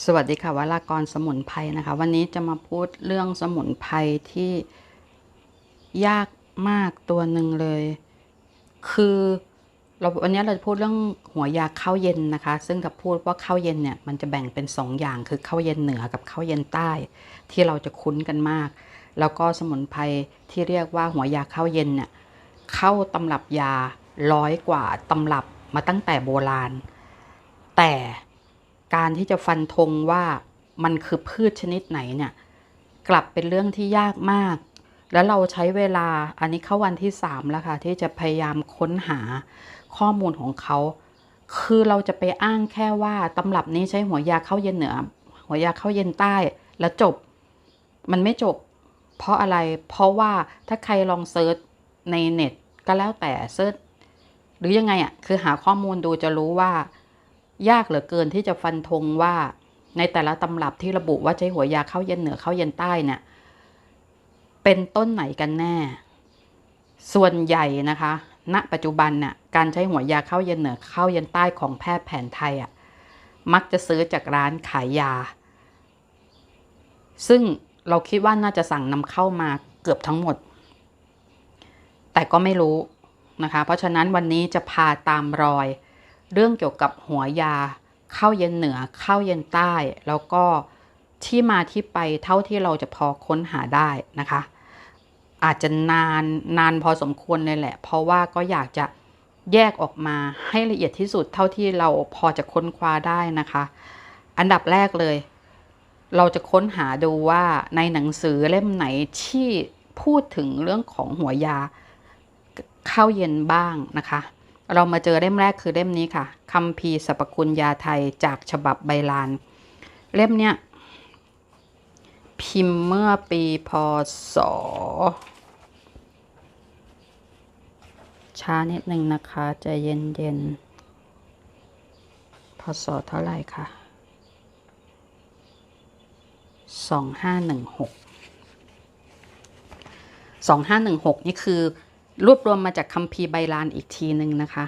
สวัสดีค่ะวรากรสมุนไพรนะคะ วันนี้จะมาพูดเรื่องสมุนไพรที่ยากมากตัวหนึ่งเลย คือเราวันนี้เราจะพูดเรื่องหัวยาข้าวเย็นนะคะ ซึ่งถ้าพูดว่าข้าวเย็นเนี่ยมันจะแบ่งเป็นสองอย่างคือข้าวเย็นเหนือกับข้าวเย็นใต้ ที่เราจะคุ้นกันมาก แล้วก็สมุนไพรที่เรียกว่าหัวยาข้าวเย็นเนี่ยเข้าตำรับยาร้อยกว่าตำรับมาตั้งแต่โบราณ แต่ การที่จะฟันธงว่ามันคือพืชชนิดไหนเนี่ย กลับเป็นเรื่องที่ยากมาก แล้วเราใช้เวลาอันนี้เข้าวันที่3แล้วค่ะ ที่จะพยายามค้นหาข้อมูลของเขา คือเราจะไปอ้างแค่ว่าตำรับนี้ใช้หัวยาเข้าเย็นเหนือ หัวยาเข้าเย็นใต้แล้วจบ มันไม่จบ เพราะอะไรเพราะว่าถ้าใครลองเซิร์ชในเน็ตก็แล้วแต่เซิร์ชหรือยังไงอะ่ะคือหาข้อมูลดูจะรู้ว่า ยากเหลือเกินที่จะฟันธงว่าในแต่ละตำรับที่ระบุว่าใช้หัวยาเข้าเย็นเหนือเข้าเย็นใต้เนี่ยเป็นต้นไหนกันแน่ ส่วนใหญ่นะคะ ณ ปัจจุบันน่ะการใช้หัวยาเข้าเย็นเหนือเข้าเย็นใต้ของแพทย์แผนไทยอะมักจะซื้อจากร้านขายยา ซึ่งเราคิดว่าน่าจะสั่งนำเข้ามาเกือบทั้งหมด แต่ก็ไม่รู้นะคะ เพราะฉะนั้นวันนี้จะพาตามรอย เรื่องเกี่ยวกับหัวยา เข้าเย็นเหนือเข้าเย็นใต้ แล้วก็ที่มาที่ไปเท่าที่เราจะพอค้นหาได้นะคะ อาจจะนานนานพอสมควรเลยแหละ เพราะว่าก็อยากจะแยกออกมาให้ละเอียดที่สุดเท่าที่เราพอจะค้นคว้าได้นะคะ อันดับแรกเลย เราจะค้นหาดูว่าในหนังสือเล่มไหนที่พูดถึงเรื่องของหัวยาเข้าเย็นบ้างนะคะ เรามาเจอเล่มแรกคือเล่มนี้ค่ะคำพีสรรพคุณยาไทยจากฉบับใบลาน เล่มเนี้ยพิมพ์เมื่อปีพศช้านิดนึงนะคะใจเย็นเย็นๆพศเท่าไหร่คะสองห้าหนึ่งหกสองห้าหนึ่งหกนี่คือ รวบรวมมาจากคัมภีร์ใบลานอีกทีหนึ่งนะคะ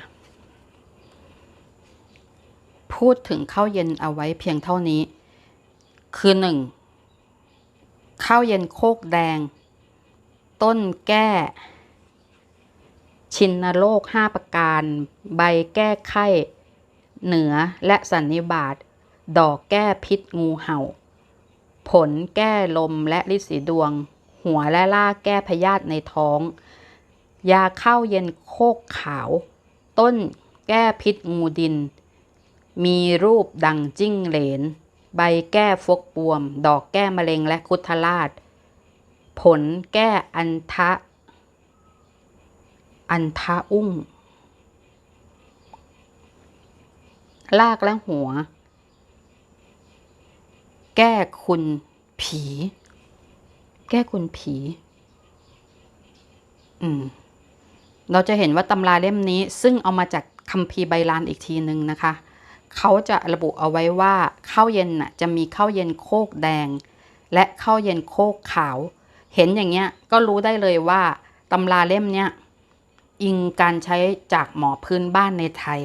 พูดถึงข้าวเย็นเอาไว้เพียงเท่านี้ คือหนึ่งข้าวเย็นโคกแดง ต้นแก้ ชินโรคห้าประการ ใบแก้ไข้เหนือและสันนิบาตดอกแก้พิษงูเห่า ผลแก้ลมและลิสีดวง หัวและล่าแก้พยาธิในท้อง ยาข้าวเย็นโคกขาว ต้นแก้พิษงูดิน มีรูปดังจิ้งเหลน ใบแก้ฟกบวม ดอกแก้มะเร็งและคุทราช ผลแก้อันทะ อันทะอุ้งลากและหัว แก้คุณผี แก้คุณผี อืม เราจะเห็นว่าตำราเล่มนี้ซึ่งเอามาจากคัมภีร์ใบลานอีกทีหนึ่งนะคะ เขาจะระบุเอาไว้ว่าข้าวเย็นน่ะจะมีข้าวเย็นโคกแดง และข้าวเย็นโคกขาว เห็นอย่างเงี้ยก็รู้ได้เลยว่าตำราเล่มเนี้ยอิงการใช้จากหมอพื้นบ้านในไทย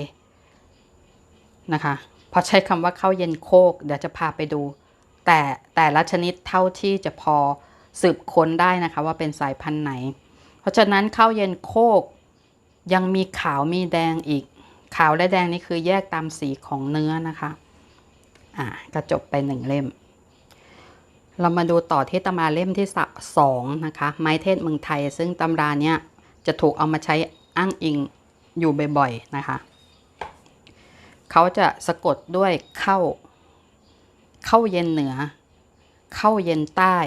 นะคะ พอใช้คำว่าข้าวเย็นโคกเดี๋ยวจะพาไปดู แต่แต่ละชนิดเท่าที่จะพอสืบค้นได้นะคะว่าเป็นสายพันธุ์ไหน เพราะฉะนั้นข้าวเย็นโคกยังมีขาวมีแดงอีก ขาวและแดงนี่คือแยกตามสีของเนื้อนะคะ อะก็จบไปหนึ่งเล่ม เรามาดูต่อที่ตำราเล่มที่สองนะคะ ไม้เทศเมืองไทย ซึ่งตำราเนี้ยจะถูกเอามาใช้อ้างอิงอยู่บ่อยๆนะคะ เขาจะสะกดด้วยเข้า เข้าเย็นเหนือ เข้าเย็นใต้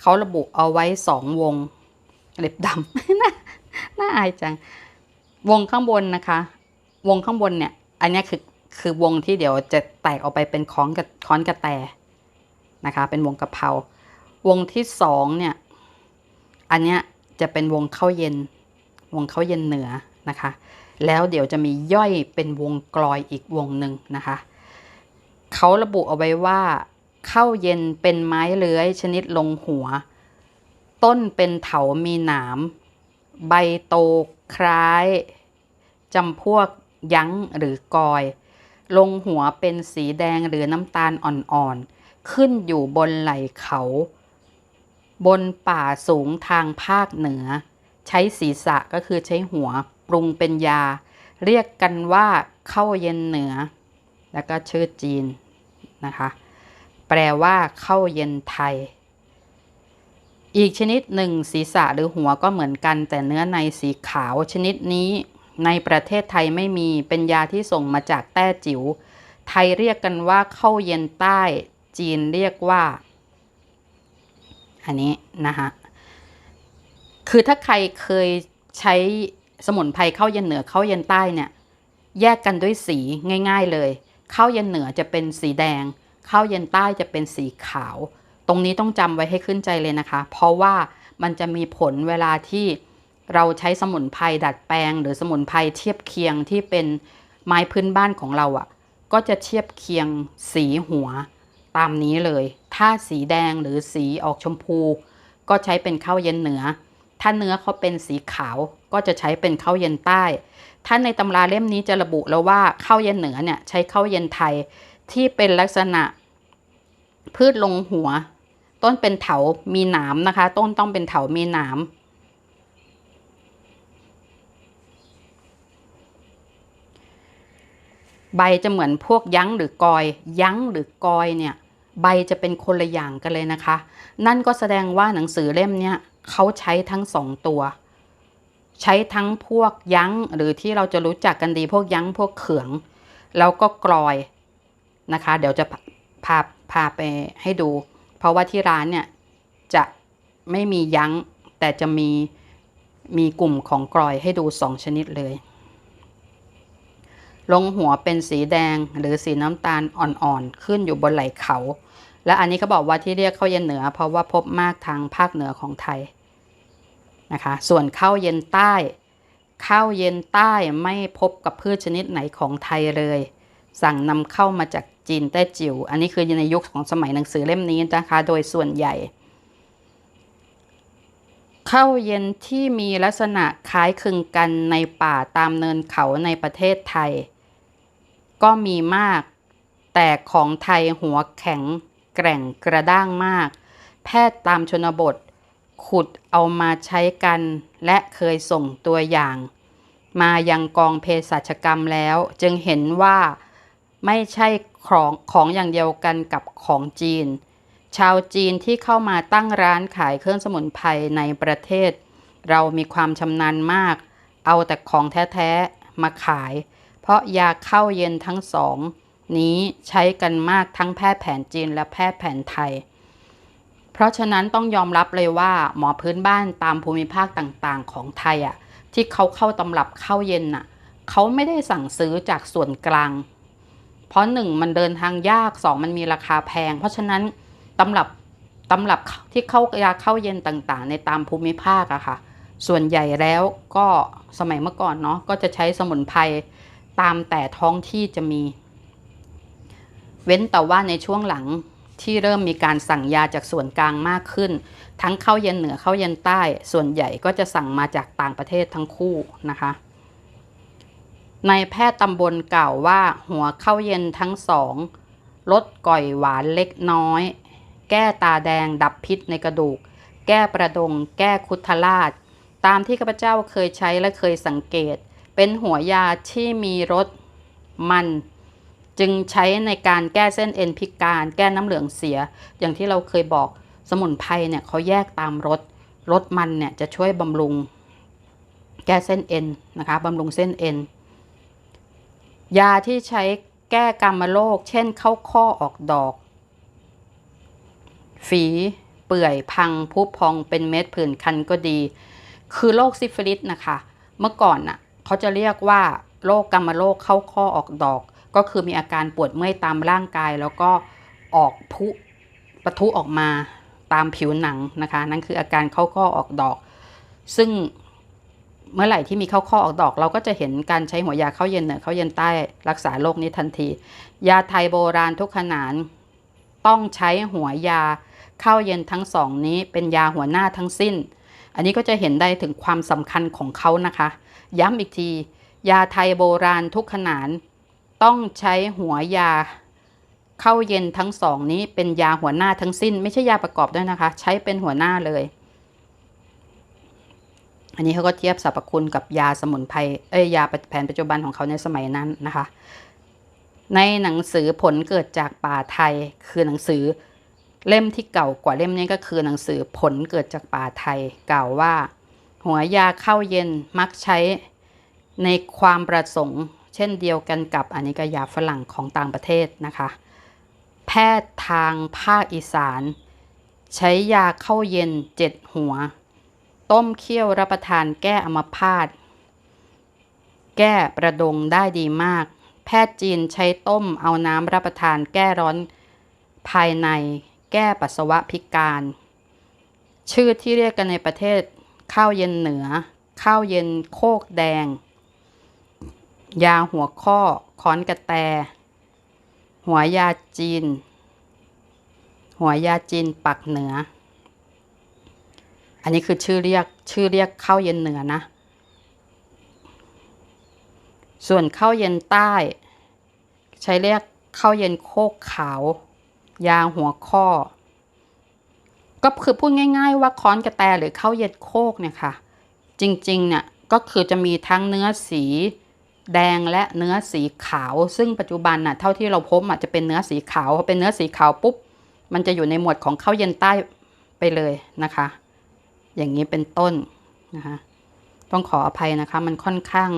เขาระบุเอาไว้สองวง เล็บดำ น่าน่าอายจัง วงข้างบนนะคะ วงข้างบนเนี่ย อันนี้คือคือวงที่เดี๋ยวจะแตกออกไปเป็นค้อนกับค้อนกระแตนะคะ เป็นวงกระเพราวงที่สองเนี่ย อันเนี้ยจะเป็นวงเข้าเย็น วงเข้าเย็นเหนือนะคะ แล้วเดี๋ยวจะมีย่อยเป็นวงกลอยอีกวงหนึ่งนะคะเขาระบุเอาไว้ว่าเข้าเย็นเป็นไม้เลื้อยชนิดลงหัว ต้นเป็นเถามีหนาม ใบโตคล้ายจำพวกยั้งหรือกอย ลงหัวเป็นสีแดงหรือน้ำตาลอ่อนๆ ขึ้นอยู่บนไหล่เขา บนป่าสูงทางภาคเหนือ ใช้ศีรษะก็คือใช้หัวปรุงเป็นยา เรียกกันว่าเข้าเย็นเหนือ แล้วก็ชื่อจีนนะคะ แปลว่าเข้าเย็นไทย อีกชนิดหนึ่งศีรษะหรือหัวก็เหมือนกัน แต่เนื้อในสีขาวชนิดนี้ ในประเทศไทยไม่มีเป็นยาที่ส่งมาจากแต้จิ๋วไทยเรียกกันว่าเข้าเย็นใต้ จีนเรียกว่า อันนี้นะคะคือถ้าใครเคยใช้สมุนไพรเข้าเย็นเหนือเข้าเย็นใต้เนี่ย แยกกันด้วยสีง่าย ๆเลย เข้าเย็นเหนือจะเป็นสีแดง เข้าเย็นใต้จะเป็นสีขาว ตรงนี้ต้องจำไว้ให้ขึ้นใจเลยนะคะ เพราะว่ามันจะมีผลเวลาที่เราใช้สมุนไพรดัดแปลง หรือสมุนไพรเทียบเคียงที่เป็นไม้พื้นบ้านของเราอะ่ะ ก็จะเทียบเคียงสีหัวตามนี้เลย ถ้าสีแดงหรือสีออกชมพู ก็ใช้เป็นข้าวเย็นเหนือ ถ้าเนื้อเขาเป็นสีขาวก็จะใช้เป็นข้าวเย็นใต้ ถ้าในตำราเล่มนี้จะระบุแล้วว่าข้าวเย็นเหนือเนี่ยใช้ข้าวเย็นไทยที่เป็นลักษณะพืชลงหัว ต้นเป็นเถามีหนามนะคะ ต้นต้องเป็นเถามีหนามใบจะเหมือนพวกยั้งหรือกอย ยั้งหรือกอยเนี่ย ใบจะเป็นคนละอย่างกันเลยนะคะ นั่นก็แสดงว่าหนังสือเล่มเนี้ยเขาใช้ทั้งสองตัว ใช้ทั้งพวกยั้งหรือที่เราจะรู้จักกันดีพวกยั้งพวกเขือง แล้วก็กรอยนะคะ เดี๋ยวจะพาพาไปให้ดู เพราะว่าที่ร้านเนี่ยจะไม่มียั้ง แต่จะมีมีกลุ่มของกรอยให้ดูสองชนิดเลย ลงหัวเป็นสีแดงหรือสีน้ำตาลอ่อนๆ ขึ้นอยู่บนไหล่เขา และอันนี้เขาบอกว่าที่เรียกข้าวเย็นเหนือ เพราะว่าพบมากทางภาคเหนือของไทยนะคะ ส่วนข้าวเย็นใต้ข้าวเย็นใต้ไม่พบกับพืชชนิดไหนของไทยเลย สั่งนำเข้ามาจากจีนแต้จิ๋วอันนี้คือในยุคของสมัยหนังสือเล่มนี้นะคะ โดยส่วนใหญ่ ข้าวเย็นที่มีลักษณะคล้ายคลึงกันในป่าตามเนินเขาในประเทศไทย ก็มีมาก แต่ของไทยหัวแข็งแกร่งกระด้างมาก แพทย์ตามชนบท ขุดเอามาใช้กันและเคยส่งตัวอย่าง มายังกองเภสัชกรรมแล้วจึงเห็นว่า ไม่ใช่ของของอย่างเดียวกันกับของจีน ชาวจีนที่เข้ามาตั้งร้านขายเครื่องสมุนไพรในประเทศ เรามีความชำนาญมาก เอาแต่ของแท้ๆมาขาย เพราะยาเข้าเย็นทั้งสอง นี้ใช้กันมากทั้งแพทย์แผนจีนและแพทย์แผนไทย เพราะฉะนั้นต้องยอมรับเลยว่าหมอพื้นบ้านตามภูมิภาคต่างๆ ของไทยอะที่เขาเข้าตำรับเข้าเย็นน่ะเขาไม่ได้สั่งซื้อจากส่วนกลาง เพราะหนึ่งมันเดินทางยากสองมันมีราคาแพง เพราะฉะนั้นตำรับตำรับที่เข้ายาเข้าเย็นต่างๆ ในตามภูมิภาคอะค่ะ ส่วนใหญ่แล้วก็สมัยเมื่อก่อนเนาะก็จะใช้สมุนไพรตามแต่ท้องที่จะมี เว้นแต่ว่าในช่วงหลังที่เริ่มมีการสั่งยาจากส่วนกลางมากขึ้น ทั้งเข้าเย็นเหนือเข้าเย็นใต้ ส่วนใหญ่ก็จะสั่งมาจากต่างประเทศทั้งคู่นะคะ ในแพทย์ตำบลกล่าวว่าหัวเข้าเย็นทั้งสองลดก่อยหวานเล็กน้อย แก้ตาแดงดับพิษในกระดูก แก้ประดง แก้คุทราช ตามที่ข้าพเจ้าเคยใช้และเคยสังเกต เป็นหัวยาที่มีรสมัน จึงใช้ในการแก้เส้นเอ็นพิการ แก้น้ำเหลืองเสีย อย่างที่เราเคยบอกสมุนไพรเนี่ยเขาแยกตามรสรสมันเนี่ยจะช่วยบำรุง แก้เส้นเอ็นนะคะบำรุงเส้นเอ็น ยาที่ใช้แก้กรรมโรคเช่นเข้าข้อออกดอก ฝี เปื่อยพังพุพองเป็นเม็ดผื่นคันก็ดี คือโรคซิฟิลิสนะคะ เมื่อก่อนน่ะเขาจะเรียกว่าโรคกรรมโรคเข้าข้อออกดอก ก็คือมีอาการปวดเมื่อยตามร่างกาย แล้วก็ออกพุปะทุออกมาตามผิวหนังนะคะ นั่นคืออาการเข้าข้อออกดอก ซึ่ง เมื่อไหร่ที่มีเข้าข้อออกดอก เราก็จะเห็นการใช้หัวยาเข้าเย็นเหนือเข้าเย็นใต้รักษาโรคนี้ทันที ยาไทยโบราณทุกขนานต้องใช้หัวยาเข้าเย็นทั้งสองนี้เป็นยาหัวหน้าทั้งสิ้น อันนี้ก็จะเห็นได้ถึงความสำคัญของเขานะคะ ย้ำอีกที ยาไทยโบราณทุกขนานต้องใช้หัวยาเข้าเย็นทั้งสองนี้เป็นยาหัวหน้าทั้งสิ้น ไม่ใช่ยาประกอบด้วยนะคะ ใช้เป็นหัวหน้าเลย อันนี้เขาก็เทียบสรรพคุณกับยาสมุนไพรเอ้ยยาแผนปัจจุบันของเขาในสมัยนั้นนะคะ ในหนังสือผลเกิดจากป่าไทยคือหนังสือเล่มที่เก่ากว่าเล่มนี้ก็คือหนังสือผลเกิดจากป่าไทยกล่าวว่า หัวยาเข้าเย็นมักใช้ในความประสงค์ เช่นเดียวกันกับอันนี้ก็ยาฝรั่งของต่างประเทศนะคะ แพทย์ทางภาคอีสาน ใช้ยาเข้าเย็นเจ็ดหัว ต้มเคี่ยวรับประทานแก้อัมพาต แก้ประดงได้ดีมาก แพทย์จีนใช้ต้มเอาน้ำรับประทานแก้ร้อนภายใน แก้ปัสสาวะพิการ ชื่อที่เรียกกันในประเทศ ข้าวเย็นเหนือ ข้าวเย็นโคกแดง ยาหัวข้อค้อนกระแต หัวยาจีน หัวยาจีนปักเหนือ อันนี้คือชื่อเรียกชื่อเรียกข้าวเย็นเหนือนะ ส่วนข้าวเย็นใต้ ใช้เรียกข้าวเย็นโคกขาวยางหัวข้อ ก็คือพูดง่าย ๆ ว่าค้อนกระแตหรือข้าวเย็นโคกเนี่ยค่ะ จริงๆเนี่ยก็คือจะมีทั้งเนื้อสีแดงและเนื้อสีขาว ซึ่งปัจจุบันน่ะเท่าที่เราพบอาจจะเป็นเนื้อสีขาวพอเป็นเนื้อสีขาวปุ๊บ มันจะอยู่ในหมวดของข้าวเย็นใต้ไปเลยนะคะ อย่างนี้เป็นต้นนะคะต้องขออภัยนะคะ มันค่อนข้าง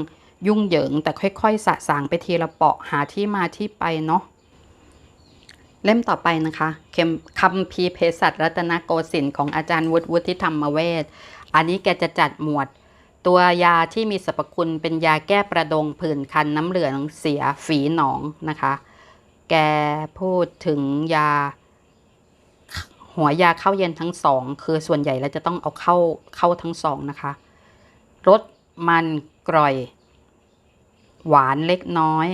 ยุ่งเหยิง แต่ค่อยๆ สะสางไปทีละเปาะหาที่มาที่ไปเนาะเล่มต่อไปนะคะคำพีเภสัชรัตนโกสินทร์ของอาจารย์วุฒิวุฒิธรรมเวชอันนี้แกจะจัดหมวด ตัวยาที่มีสรรพคุณเป็นยาแก้ประดงผื่นคันน้ำเหลืองเสียฝีหนองนะคะ แกพูดถึงยา หัวยาเข้าเย็นทั้งสองคือส่วนใหญ่แล้วจะต้องเอาเข้าเข้าทั้งสองนะคะรสมันกร่อย หวานเล็กน้อย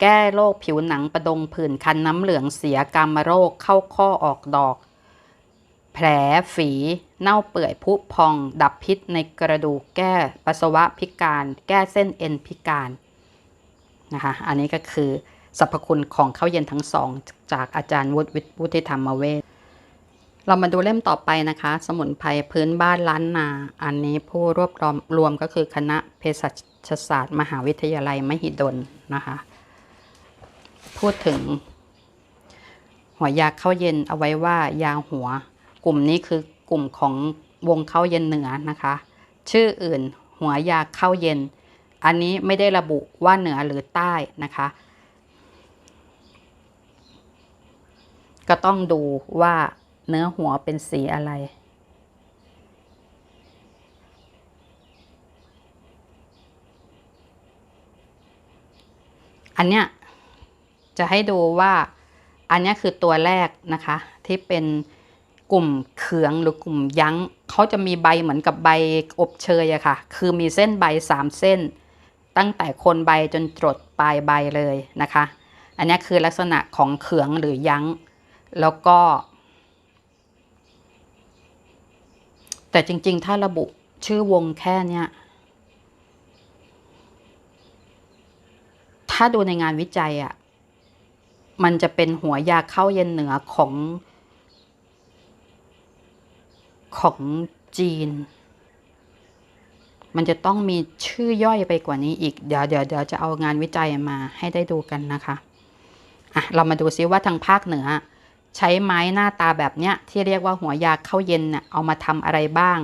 แก้โรคผิวหนังประดงผื่นคันน้ำเหลืองเสียกามโรคเข้าข้อออกดอก แผลฝีเน่าเปื่อยผุพอง ดับพิษในกระดูกแก้ปัสสาวะพิการ แก้เส้นเอ็นพิการนะคะอันนี้ก็คือสรรพคุณของข้าวเย็นทั้งสอง จากอาจารย์วุฒิวุฒิธรรมเวช เรามาดูเล่มต่อไปนะคะ สมุนไพรพื้นบ้านล้านนา อันนี้ผู้รวบรวมรวมก็คือคณะเภสัชศาสตร์ มหาวิทยาลัยมหิดลนะคะ พูดถึง หัวยาเข้าเย็นเอาไว้ว่ายาหัว กลุ่มนี้คือกลุ่มของวงเข้าเย็นเหนือนะคะ ชื่ออื่นหัวยาเข้าเย็น อันนี้ไม่ได้ระบุว่าเหนือหรือใต้นะคะ ก็ต้องดูว่า เนื้อหัวเป็นสีอะไร อันเนี้ยจะให้ดูว่าอันเนี้ยคือตัวแรกนะคะ ที่เป็นกลุ่มเขืองหรือกลุ่มยั้งเขาจะมีใบเหมือนกับใบอบเชยอะค่ะ คือมีเส้นใบสามเส้น ตั้งแต่โคนใบจนจดปลายใบเลยนะคะ อันนี้คือลักษณะของเขืองหรือยั้ง แล้วก็ แต่จริง ๆ ถ้าระบุชื่อวงแค่เนี้ย ถ้าดูในงานวิจัยอะ่ะ มันจะเป็นหัวยาเข้าเย็นเหนือของ ของจีน มันจะต้องมีชื่อย่อยไปกว่านี้อีก เดี๋ยวเดี๋ยวเดี๋ยวจะเอางานวิจัยมาให้ได้ดูกันนะคะ อะ เรามาดูซิว่าทางภาคเหนือ ใช้ไม้หน้าตาแบบเนี้ยที่เรียกว่าหัวยาเข้าเย็นเนี่ยเอามาทำอะไรบ้าง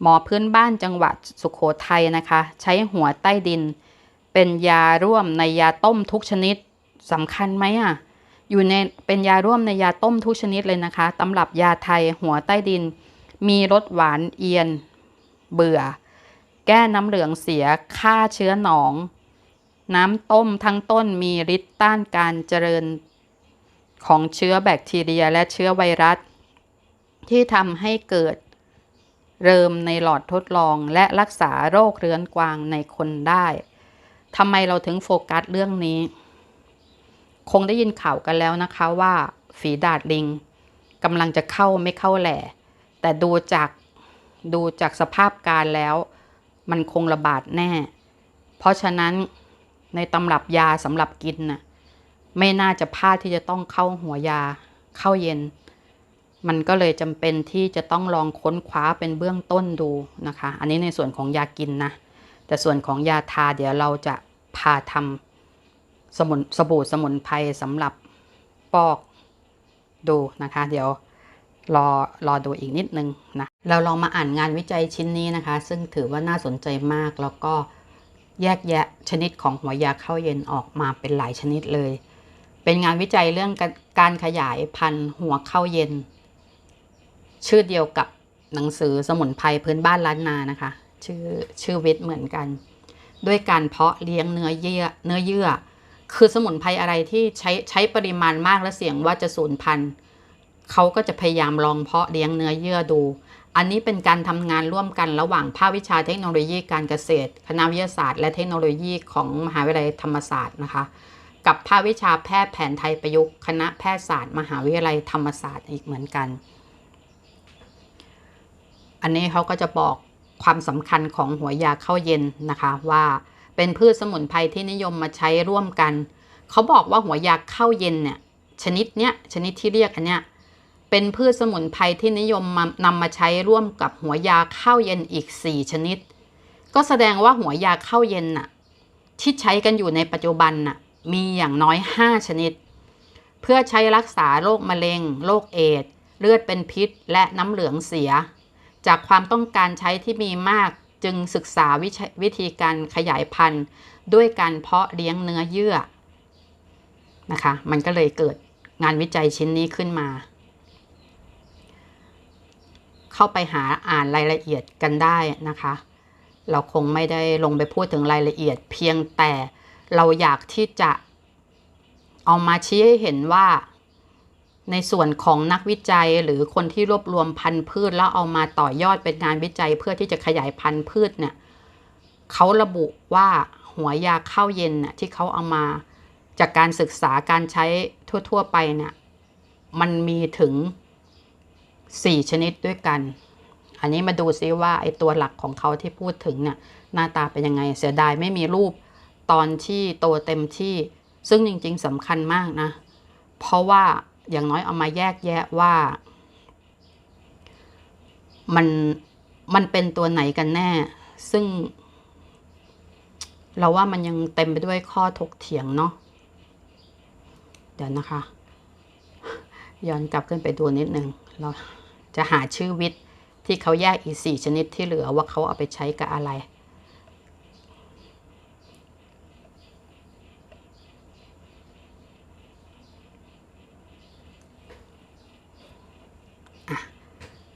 หมอพื้นบ้านจังหวัดสุขโขทัยนะคะ ใช้หัวใต้ดิน เป็นยาร่วมในยาต้มทุกชนิดสำคัญไหมอะอยู่ในเป็นยาร่วมในยาต้มทุกชนิดเลยนะคะตำรับยาไทยหัวใต้ดิน มีรสหวานเอียน เบื่อ แก้น้ำเหลืองเสียฆ่าเชื้อหนอง น้ำต้มทั้งต้นมีฤทธิ์ต้านการเจริญ ของเชื้อแบคทีเรียและเชื้อไวรัส ที่ทำให้เกิดเริมในหลอดทดลองและรักษาโรคเรื้อนกวางในคนได้ทำไมเราถึงโฟกัสเรื่องนี้ คงได้ยินข่าวกันแล้วนะคะว่าฝีดาดลิงกำลังจะเข้าไม่เข้าแหล่ แต่ดูจากดูจากสภาพการแล้ว มันคงระบาดแน่ เพราะฉะนั้นในตำรับยาสำหรับกินน่ะ ไม่น่าจะพลาดที่จะต้องเข้าหัวยาเข้าเย็น มันก็เลยจำเป็นที่จะต้องลองค้นคว้าเป็นเบื้องต้นดูนะคะ อันนี้ในส่วนของยากินนะ แต่ส่วนของยาทาเดี๋ยวเราจะพาทำสมุนสบู่สมุนไพรสำหรับปอกดูนะคะ เดี๋ยวรอรอดูอีกนิดนึงนะเราลองมาอ่านงานวิจัยชิ้นนี้นะคะ ซึ่งถือว่าน่าสนใจมากแล้วก็แยกแยะชนิดของหัวยาเข้าเย็นออกมาเป็นหลายชนิดเลย เป็นงานวิจัยเรื่องการขยายพันธุ์หัวเข้าเย็น ชื่อเดียวกับหนังสือสมุนไพรพื้นบ้านล้านนานะคะ ชื่อชื่อวิทย์เหมือนกัน ด้วยการเพาะเลี้ยงเนื้อเยื่อเนื้อเยื่อ คือสมุนไพรอะไรที่ใช้ใช้ปริมาณมากและเสี่ยงว่าจะสูญพันธุ์เขาก็จะพยายามลองเพาะเลี้ยงเนื้อเยื่อดู อันนี้เป็นการทำงานร่วมกันระหว่างภาควิชาเทคโนโลยีการเกษตร คณะวิทยาศาสตร์ และเทคโนโลยีของมหาวิทยาลัยธรรมศาสตร์นะคะ กับภาควิชาแพทย์แผนไทยประยุกต์คณะแพทยศาสตร์ มหาวิทยาลัยธรรมศาสตร์อีกเหมือนกัน อันนี้เขาก็จะบอกความสำคัญของหัวยาเข้าเย็นนะคะว่าเป็นพืชสมุนไพรที่นิยมมาใช้ร่วมกัน เขาบอกว่าหัวยาเข้าเย็นเนี่ยชนิดเนี้ยชนิดที่เรียกอันเนี้ยเป็นพืชสมุนไพรที่นิยมมานำมาใช้ร่วมกับหัวยาเข้าเย็นอีก 4 ชนิด ก็แสดงว่าหัวยาเข้าเย็นน่ะที่ใช้กันอยู่ในปัจจุบันน่ะ มีอย่างน้อย 5 ชนิด เพื่อใช้รักษาโรคมะเร็ง โรคเอดส์เลือดเป็นพิษ และน้ำเหลืองเสีย จากความต้องการใช้ที่มีมากจึงศึกษาวิชวิธีการขยายพันธุ์ ด้วยการเพาะเลี้ยงเนื้อเยื่อนะคะ มันก็เลยเกิดงานวิจัยชิ้นนี้ขึ้นมา เข้าไปหาอ่านรายละเอียดกันได้นะคะ เราคงไม่ได้ลงไปพูดถึงรายละเอียดเพียงแต่ เราอยากที่จะเอามาชี้ให้เห็นว่าในส่วนของนักวิจัยหรือคนที่รวบรวมพันธุ์พืช แล้วเอามาต่อยอดเป็นงานวิจัยเพื่อที่จะขยายพันธุ์พืชเนี่ยเขาระบุว่าหัวยาเข้าเย็นน่ะที่เขาเอามาจากการศึกษาการใช้ทั่ว ๆ ไปเนี่ยมันมีถึง 4 ชนิดด้วยกัน อันนี้มาดูซิว่าไอตัวหลักของเขาที่พูดถึงเนี่ยหน้าตาเป็นยังไงเสียดายไม่มีรูป ตอนที่โตเต็มที่ ซึ่งจริง ๆสำคัญมากนะ เพราะว่าอย่างน้อยเอามาแยกแยะว่า มันมันเป็นตัวไหนกันแน่ ซึ่ง เราว่ามันยังเต็มไปด้วยข้อถกเถียงเนาะเดี๋ยวนะคะ ย้อนกลับขึ้นไปดูนิดนึงเราจะหาชื่อวิทย์ที่เขาแยกอีสี่ชนิดที่เหลือว่าเขาเอาไปใช้กับอะไร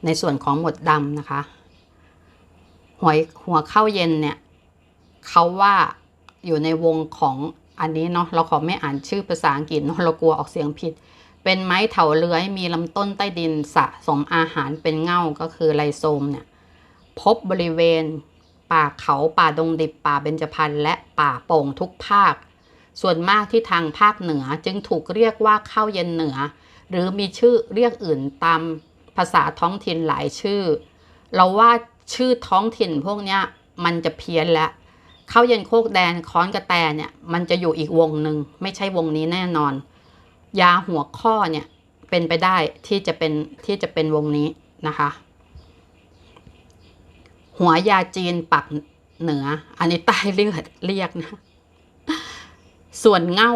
ในส่วนของหมวดดำนะคะหัวหัวเข้าเย็นเนี่ยเขาว่าอยู่ในวงของอันนี้เนาะเราขอไม่อ่านชื่อภาษาอังกฤษเนาะเรากลัวออกเสียงผิด เป็นไม้เถาเลื้อยมีลำต้นใต้ดินสะสมอาหารเป็นเง่าก็คือไลโซมเนี่ยพบบริเวณ ป่าเขาป่าดงดิบป่าเบญจพรรณและป่าโป่งทุกภาค ส่วนมากที่ทางภาคเหนือจึงถูกเรียกว่าข้าวเย็นเหนือ หรือมีชื่อเรียกอื่นตาม ภาษาท้องถิ่นหลายชื่อ เราว่าชื่อท้องถิ่นพวกเนี้ยมันจะเพี้ยนแล้วข้าวเย็นโคกแดงค้อนกระแตเนี่ยมันจะอยู่อีกวงหนึ่งไม่ใช่วงนี้แน่นอน ยาหัวข้อเนี่ยเป็นไปได้ที่จะเป็นที่จะเป็นวงนี้นะคะ หัวยาจีนปักเหนือ อันนี้ใต้เลือดเรียกนะ ส่วนเง่า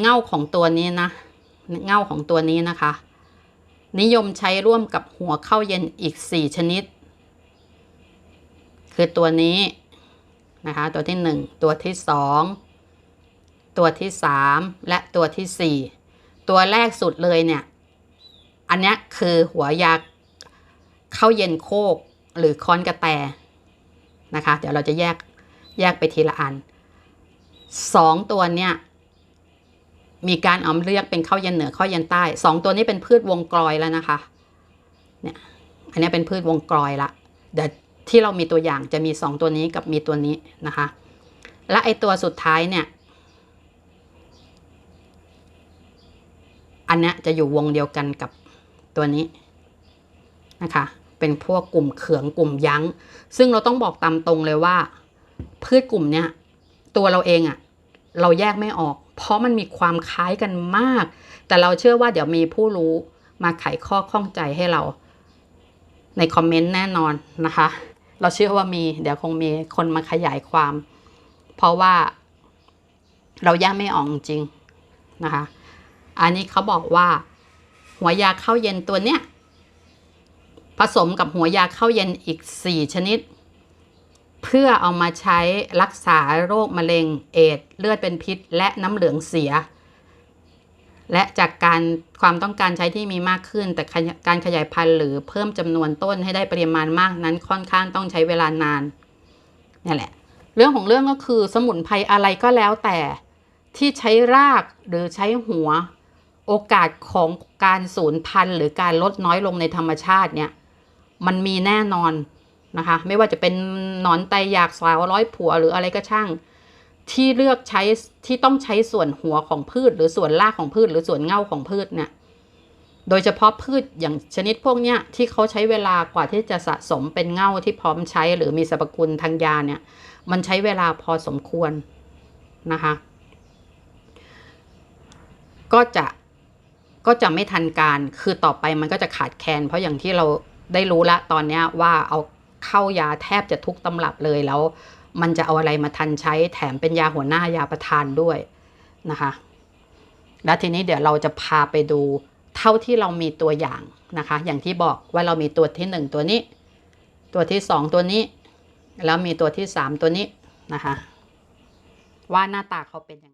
เง่าของตัวนี้นะ เง่าของตัวนี้นะคะ นิยมใช้ร่วมกับหัวเข้าเย็นอีก 4 ชนิด คือตัวนี้นะคะ ตัวที่ 1 ตัวที่ 2 ตัวที่ 3 และตัวที่ 4 ตัวแรกสุดเลยเนี่ย อันนี้คือหัวยาเข้าเย็นโคกหรือค้อนกระแตนะคะ เดี๋ยวเราจะแยกแยกไปทีละอันสองตัวเนี่ย มีการเอาเรียกเป็นข้าวเย็นเหนือข้าวเย็นใต้สองตัวนี้เป็นพืชวงกลอยแล้วนะคะเนี่ยอันนี้เป็นพืชวงกลอยละเดี๋ยวที่เรามีตัวอย่างจะมีสองตัวนี้กับมีตัวนี้นะคะ และไอตัวสุดท้ายเนี่ยอันนี้จะอยู่วงเดียวกันกับตัวนี้นะคะ เป็นพวกกลุ่มเขืองกลุ่มยั้ง ซึ่งเราต้องบอกตามตรงเลยว่า พืชกลุ่มเนี้ยตัวเราเองอะ่ะ เราแยกไม่ออก เพราะมันมีความคล้ายกันมาก แต่เราเชื่อว่าเดี๋ยวมีผู้รู้มาไขข้อข้องใจให้เรา ในคอมเมนต์แน่นอนนะคะ เราเชื่อว่ามี เดี๋ยวคงมีคนมาขยายความ เพราะว่าเราแยกไม่ออกจริงนะคะ อันนี้เขาบอกว่า หัวยาเข้าเย็นตัวเนี้ยผสมกับหัวยาเข้าเย็นอีก 4 ชนิด เพื่อเอามาใช้รักษาโรคมะเร็งเอดเลือดเป็นพิษ และน้ำเหลืองเสีย และจากการความต้องการใช้ที่มีมากขึ้น แต่การขยายพันธุ์หรือเพิ่มจำนวนต้นให้ได้ปริมาณมากนั้นค่อนข้างต้องใช้เวลานานนี่แหละ เรื่องของเรื่องก็คือสมุนไพรอะไรก็แล้วแต่ที่ใช้รากหรือใช้หัว โอกาสของการสูญพันธุ์หรือการลดน้อยลงในธรรมชาติเนี่ยมันมีแน่นอน นะคะ ไม่ว่าจะเป็นหนอนไตอยากสาวร้อยผัวหรืออะไรก็ช่าง ที่เลือกใช้ที่ต้องใช้ส่วนหัวของพืช หรือส่วนรากของพืช หรือส่วนเง่าของพืชเนี่ยโดยเฉพาะพืชอย่างชนิดพวกเนี้ยที่เขาใช้เวลากว่าที่จะสะสมเป็นเง่าที่พร้อมใช้ หรือมีสรรพคุณทางยาเนี่ย มันใช้เวลาพอสมควรนะคะ ก็จะก็จะไม่ทันการ คือต่อไปมันก็จะขาดแคลน เพราะอย่างที่เราได้รู้ละตอนเนี้ยว่าเอา เข้ายาแทบจะทุกตำรับเลยแล้ว มันจะเอาอะไรมาทันใช้แถมเป็นยาหัวหน้ายาประทานด้วยนะคะ แล้วทีนี้เดี๋ยวเราจะพาไปดูเท่าที่เรามีตัวอย่างนะคะ อย่างที่บอกว่าเรามีตัวที่หนึ่งตัวนี้ ตัวที่สองตัวนี้ แล้วมีตัวที่สามตัวนี้นะคะ ว่าหน้าตาเขาเป็นยังไง